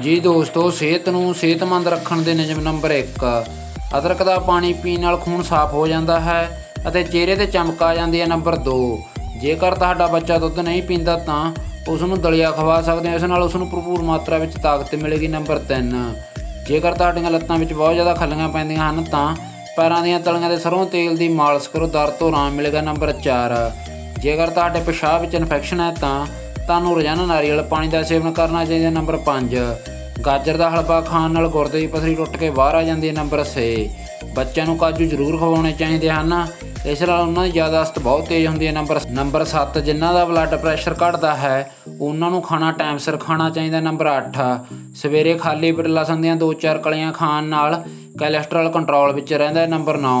ਹਾਂਜੀ ਦੋਸਤੋ, ਸਿਹਤ ਨੂੰ ਸਿਹਤਮੰਦ ਰੱਖਣ ਦੇ ਨਿਯਮ ਨੰਬਰ 1 ਅਦਰਕ ਦਾ ਪਾਣੀ ਪੀਣ ਨਾਲ ਖੂਨ ਸਾਫ਼ ਹੋ ਜਾਂਦਾ ਹੈ ਅਤੇ ਚਿਹਰੇ ਤੇ ਚਮਕ ਆ ਜਾਂਦੀ ਹੈ ਨੰਬਰ 2 ਜੇਕਰ ਤੁਹਾਡਾ ਬੱਚਾ ਦੁੱਧ ਨਹੀਂ ਪੀਂਦਾ ਤਾਂ ਉਸ ਨੂੰ ਦਲੀਆ ਖਵਾ ਸਕਦੇ ਹੋ, ਇਸ ਨਾਲ ਉਸ ਨੂੰ ਭਰਪੂਰ ਮਾਤਰਾ ਵਿੱਚ ਤਾਕਤ ਮਿਲੇਗੀ ਨੰਬਰ 3 ਜੇਕਰ ਤੁਹਾਡੀਆਂ ਲੱਤਾਂ ਵਿੱਚ ਬਹੁਤ ਜ਼ਿਆਦਾ ਖੱਲੀਆਂ ਪੈਂਦੀਆਂ ਹਨ ਤਾਂ ਪੈਰਾਂ ਦੀਆਂ ਤਲੀਆਂ ਦੇ ਸਰੋਂ ਤੇਲ ਦੀ ਮਾਲਿਸ਼ ਕਰੋ, ਦਰਦ ਤੋਂ ਆਰਾਮ ਮਿਲੇਗਾ ਨੰਬਰ 4 ਜੇਕਰ ਤੁਹਾਡੇ ਪਿਸ਼ਾਬ ਵਿੱਚ ਇਨਫੈਕਸ਼ਨ ਹੈ ਤਾਂ ਤੁਹਾਨੂੰ ਰੋਜ਼ਾਨਾ ਨਾਰੀਅਲ ਪਾਣੀ ਦਾ ਸੇਵਨ ਕਰਨਾ ਚਾਹੀਦਾ ਨੰਬਰ 5 ਗਾਜਰ ਦਾ ਹਲਵਾ ਖਾਣ ਨਾਲ ਗੁਰਦੇ ਦੀ ਪਥਰੀ ਟੁੱਟ ਕੇ ਬਾਹਰ ਆ ਜਾਂਦੀ ਹੈ ਨੰਬਰ 6 ਬੱਚਿਆਂ ਨੂੰ ਕਾਜੂ ਜ਼ਰੂਰ ਖਵਾਉਣੇ ਚਾਹੀਦੇ ਹਨ। ਇਸ ਨਾਲ ਉਹਨਾਂ ਦੀ ਯਾਦਾਸ਼ਤ ਬਹੁਤ ਤੇਜ਼ ਹੁੰਦੀ ਹੈ ਨੰਬਰ ਨੰਬਰ 7 ਜਿਨ੍ਹਾਂ ਦਾ ਬਲੱਡ ਪ੍ਰੈਸ਼ਰ ਘਟਦਾ ਹੈ, ਉਹਨਾਂ ਨੂੰ ਖਾਣਾ ਟਾਈਮ ਸਿਰ ਖਾਣਾ ਚਾਹੀਦਾ ਨੰਬਰ 8 ਸਵੇਰੇ ਖਾਲੀ ਪੇਟ ਲਸਣ ਦੀਆਂ 2-4 ਕਲੀਆਂ ਖਾਣ ਨਾਲ ਕੋਲੇਸਟ੍ਰੋਲ ਕੰਟਰੋਲ ਵਿੱਚ ਰਹਿੰਦਾ ਹੈ ਨੰਬਰ 9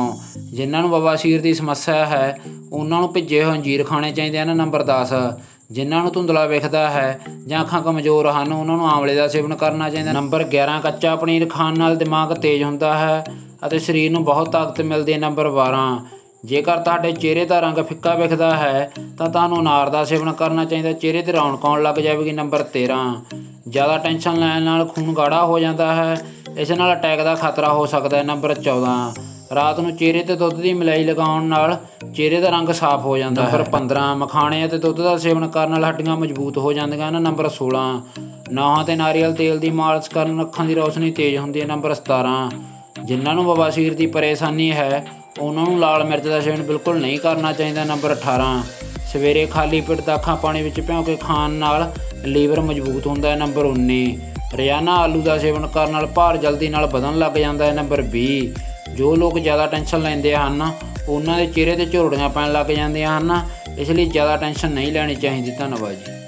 ਜਿਨ੍ਹਾਂ ਨੂੰ ਬਵਾਸੀਰ ਦੀ ਸਮੱਸਿਆ ਹੈ, ਉਹਨਾਂ ਨੂੰ ਭਿੱਜੇ ਹੋਏ ਅੰਜੀਰ ਖਾਣੇ ਚਾਹੀਦੇ ਹਨ ਨੰਬਰ 10 ਜਿਨ੍ਹਾਂ ਨੂੰ ਧੁੰਦਲਾ ਵੇਖਦਾ ਹੈ ਜਾਂ ਅੱਖਾਂ ਕਮਜ਼ੋਰ ਹਨ, ਉਹਨਾਂ ਨੂੰ ਆਮਲੇ ਦਾ ਸੇਵਨ ਕਰਨਾ ਚਾਹੀਦਾ। ਨੰਬਰ 11 ਕੱਚਾ ਪਨੀਰ ਖਾਣ ਨਾਲ ਦਿਮਾਗ ਤੇਜ਼ ਹੁੰਦਾ ਹੈ ਅਤੇ ਸਰੀਰ ਨੂੰ ਬਹੁਤ ਤਾਕਤ ਮਿਲਦੀ ਹੈ। ਨੰਬਰ 12 ਜੇਕਰ ਤੁਹਾਡੇ ਚਿਹਰੇ ਦਾ ਰੰਗ ਫਿੱਕਾ ਵਿਖਦਾ ਹੈ, ਤਾਂ ਤੁਹਾਨੂੰ ਅਨਾਰ ਦਾ ਸੇਵਨ ਕਰਨਾ ਚਾਹੀਦਾ। ਚਿਹਰੇ ਤੇ ਰੌਣਕ ਆਉਣ ਲੱਗ ਜਾਵੇਗੀ। ਨੰਬਰ 13 ਜ਼ਿਆਦਾ ਟੈਨਸ਼ਨ ਲੈਣ ਨਾਲ ਖੂਨ ਗਾੜਾ ਹੋ ਜਾਂਦਾ ਹੈ, ਇਸ ਨਾਲ ਅਟੈਕ ਦਾ ਖਤਰਾ ਹੋ ਸਕਦਾ ਹੈ। ਨੰਬਰ 14 ਰਾਤ ਨੂੰ ਚਿਹਰੇ ਤੇ ਦੁੱਧ ਦੀ ਮਲਾਈ ਲਗਾਉਣ ਨਾਲ ਚਿਹਰੇ ਦਾ ਰੰਗ ਸਾਫ਼ ਹੋ ਜਾਂਦਾ ਹੈ। ਨੰਬਰ 15 ਮਖਾਣੇ ਅਤੇ ਦੁੱਧ ਦਾ ਸੇਵਨ ਕਰਨ ਨਾਲ ਹੱਡੀਆਂ ਮਜ਼ਬੂਤ ਹੋ ਜਾਂਦੀਆਂ ਹਨ। ਨੰਬਰ 16 ਨਾਹਾਂ ਤੇ ਨਾਰੀਅਲ ਤੇਲ ਦੀ ਮਾਲਿਸ਼ ਕਰਨ ਅੱਖਾਂ ਦੀ ਰੌਸ਼ਨੀ ਤੇਜ਼ ਹੁੰਦੀ ਹੈ। ਨੰਬਰ 17 ਜਿਨ੍ਹਾਂ ਨੂੰ ਬਵਾਸੀਰ ਦੀ ਪਰੇਸ਼ਾਨੀ ਹੈ, ਉਹਨਾਂ ਨੂੰ ਲਾਲ ਮਿਰਚ ਦਾ ਸੇਵਨ ਬਿਲਕੁਲ ਨਹੀਂ ਕਰਨਾ ਚਾਹੀਦਾ। ਨੰਬਰ 18 ਸਵੇਰੇ ਖਾਲੀ ਪੇਟ ਦਾਖਾਂ ਪਾਣੀ ਵਿੱਚ ਭਿਉਂ ਕੇ ਖਾਣ ਨਾਲ ਲੀਵਰ ਮਜ਼ਬੂਤ ਹੁੰਦਾ ਹੈ। ਨੰਬਰ 19 ਰੋਜ਼ਾਨਾ ਆਲੂ ਦਾ ਸੇਵਨ ਕਰਨ ਨਾਲ ਭਾਰ ਜਲਦੀ ਨਾਲ ਵਧਣ ਲੱਗ ਜਾਂਦਾ ਹੈ। ਨੰਬਰ 20 ਜੋ ਲੋਕ ਜ਼ਿਆਦਾ ਟੈਨਸ਼ਨ ਲੈਂਦੇ ਹਨ, ਉਹਨਾਂ ਦੇ ਚਿਹਰੇ ਤੇ ਝੁਰੜੀਆਂ ਪੈਣ ਲੱਗ ਜਾਂਦੀਆਂ ਹਨ, ਇਸ ਲਈ ਜ਼ਿਆਦਾ ਟੈਨਸ਼ਨ ਨਹੀਂ ਲੈਣੀ ਚਾਹੀਦੀ। ਧੰਨਵਾਦ ਜੀ।